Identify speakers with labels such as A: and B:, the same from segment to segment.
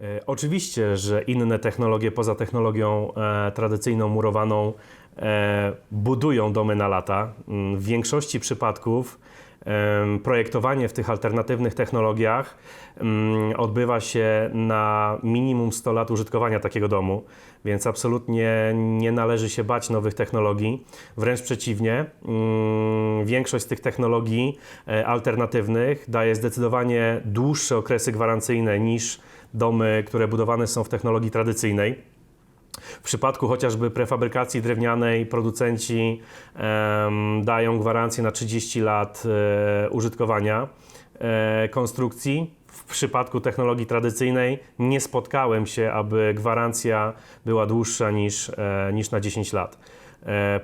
A: E, Oczywiście, że inne technologie poza technologią e, tradycyjną, murowaną e, budują domy na lata. Mm, W większości przypadków projektowanie w tych alternatywnych technologiach odbywa się na minimum 100 lat użytkowania takiego domu, więc absolutnie nie należy się bać nowych technologii. Wręcz przeciwnie, większość z tych technologii e, alternatywnych daje zdecydowanie dłuższe okresy gwarancyjne niż domy, które budowane są w technologii tradycyjnej. W przypadku chociażby prefabrykacji drewnianej producenci dają gwarancję na 30 lat e, użytkowania e, konstrukcji. W przypadku technologii tradycyjnej nie spotkałem się, aby gwarancja była dłuższa niż, e, niż na 10 lat.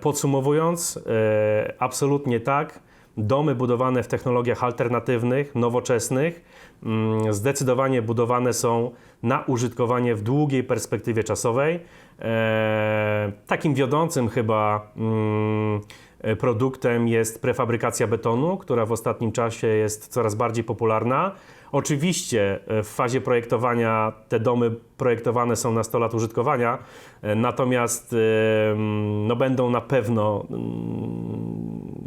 A: Podsumowując, absolutnie tak. Domy budowane w technologiach alternatywnych, nowoczesnych, mm, zdecydowanie budowane są na użytkowanie w długiej perspektywie czasowej. E, takim wiodącym chyba mm, produktem jest prefabrykacja betonu, która w ostatnim czasie jest coraz bardziej popularna. Oczywiście e, w fazie projektowania te domy projektowane są na 100 lat użytkowania, e, natomiast mm, no, będą na pewno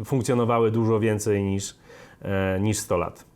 A: funkcjonowały dużo więcej niż, e, niż 100 lat.